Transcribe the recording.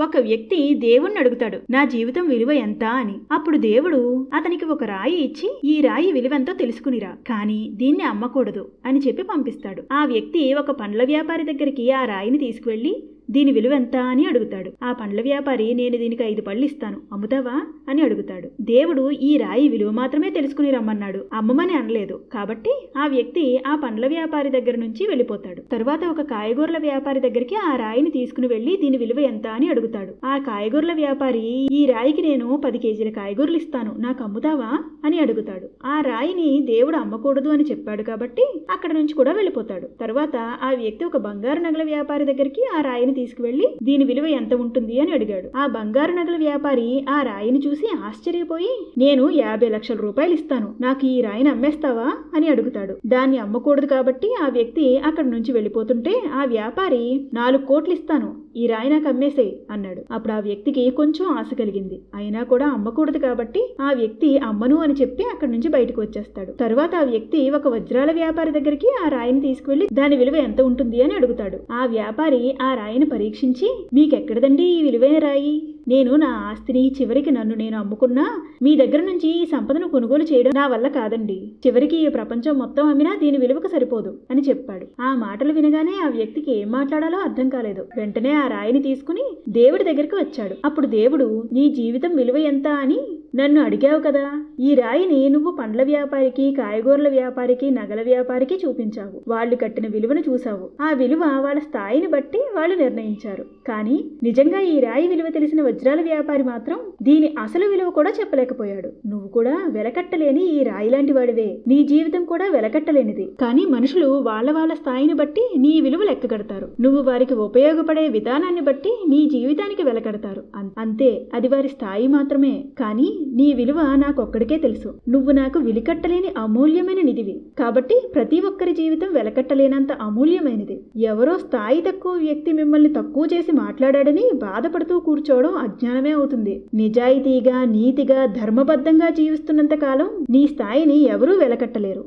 ఒక వ్యక్తి దేవుణ్ణి అడుగుతాడు నా జీవితం విలువ ఎంత? అని. అప్పుడు దేవుడు అతనికి ఒక రాయి ఇచ్చి ఈ రాయి విలువెంతో తెలుసుకునిరా కానీ దీన్ని అమ్మకూడదు అని చెప్పి పంపిస్తాడు. ఆ వ్యక్తి ఒక పండ్ల వ్యాపారి దగ్గరికి ఆ రాయిని తీసుకువెళ్ళి దీని విలువ ఎంత అని అడుగుతాడు. ఆ పండ్ల వ్యాపారి నేను దీనికి ఐదు పళ్ళు ఇస్తాను. అమ్ముతావా? అని అడుగుతాడు. దేవుడు ఈ రాయి విలువ మాత్రమే తెలుసుకుని రమ్మన్నాడు. అమ్మమని అనలేదు. కాబట్టి ఆ వ్యక్తి ఆ పండ్ల వ్యాపారి దగ్గర నుంచి వెళ్ళిపోతాడు. తరువాత ఒక కాయగూరల వ్యాపారి దగ్గరికి ఆ రాయిని తీసుకుని వెళ్ళి దీని విలువ ఎంత అని అడుగుతాడు. ఆ కాయగూరల వ్యాపారి ఈ రాయికి నేను పది కేజీల కాయగూరలు ఇస్తాను. నాకు అమ్ముతావా? అని అడుగుతాడు. ఆ రాయిని దేవుడు అమ్మకూడదు అని చెప్పాడు కాబట్టి అక్కడ నుంచి కూడా వెళ్ళిపోతాడు. తర్వాత ఆ వ్యక్తి ఒక బంగారు నగల వ్యాపారి దగ్గరికి ఆ రాయిని తీసుకువెళ్ళి దీని విలువ ఎంత ఉంటుంది? అని అడిగాడు. ఆ బంగారు నగల వ్యాపారి ఆ రాయిని చూసి ఆశ్చర్యపోయి నేను యాభై లక్షల రూపాయలు ఇస్తాను. నాకు ఈ రాయిని అమ్మేస్తావా? అని అడుగుతాడు. దాన్ని అమ్మకూడదు కాబట్టి ఆ వ్యక్తి అక్కడి నుంచి వెళ్ళిపోతుంటే ఆ వ్యాపారి నాలుగు కోట్లు ఇస్తాను. ఈ రాయి నాకు అమ్మేసేయ్ అన్నాడు. అప్పుడు ఆ వ్యక్తికి కొంచెం ఆశ కలిగింది. అయినా కూడా అమ్మకూడదు కాబట్టి ఆ వ్యక్తి అమ్మను అని చెప్పి అక్కడి నుంచి బయటకు వచ్చేస్తాడు. తరువాత ఆ వ్యక్తి ఒక వజ్రాల వ్యాపారి దగ్గరికి ఆ రాయిని తీసుకువెళ్ళి దాని విలువ ఎంత ఉంటుంది? అని అడుగుతాడు. ఆ వ్యాపారి ఆ రాయిని పరీక్షించి మీకెక్కడదండి ఈ విలువైన రాయి? నేను నా ఆస్తిని చివరికి నన్ను నేను అమ్ముకున్నా మీ దగ్గర నుంచి ఈ సంపదను కొనుగోలు చేయడం నా వల్ల కాదండి. చివరికి ఈ ప్రపంచం మొత్తం అమ్మినా దీని విలువకు సరిపోదు అని చెప్పాడు. ఆ మాటలు వినగానే ఆ వ్యక్తికి ఏం మాట్లాడాలో అర్థం కాలేదు. వెంటనే ఆ రాయిని తీసుకుని దేవుడి దగ్గరికి వచ్చాడు. అప్పుడు దేవుడు నీ జీవితం విలువ ఎంత? అని నన్ను అడిగావు కదా ఈ రాయిని నువ్వు పండ్ల వ్యాపారికి కాయగూరల వ్యాపారికి నగల వ్యాపారికి చూపించావు. వాళ్ళు కట్టిన విలువను చూసావు ఆ విలువ వాళ్ళ స్థాయిని బట్టి వాళ్ళు నిర్ణయించారు. కానీ నిజంగా ఈ రాయి విలువ తెలిసిన వజ్రాల వ్యాపారి మాత్రం దీని అసలు విలువ కూడా చెప్పలేకపోయాడు. నువ్వు కూడా వెలకట్టలేని ఈ రాయి లాంటి వాడివే. నీ జీవితం కూడా వెలకట్టలేనిది. కానీ మనుషులు వాళ్ళ వాళ్ళ స్థాయిని బట్టి నీ విలువ లెక్క కడతారు. నువ్వు వారికి ఉపయోగపడే విధానాన్ని బట్టి నీ జీవితానికి వెలకడతారు. అంతే. అది వారి స్థాయి మాత్రమే. కానీ నీ విలువ నాకొక్కడికే తెలుసు. నువ్వు నాకు విలికట్టలేని అమూల్యమైన నిధివి. కాబట్టి ప్రతి ఒక్కరి జీవితం వెలకట్టలేనంత అమూల్యమైనది. ఎవరో స్థాయి తక్కువ వ్యక్తి మిమ్మల్ని తక్కువ చేసి మాట్లాడాడని బాధపడుతూ కూర్చోవడం అజ్ఞానమే అవుతుంది. నిజాయితీగా నీతిగా ధర్మబద్ధంగా జీవిస్తున్నంత కాలం నీ స్థాయిని ఎవరూ వెలకట్టలేరు.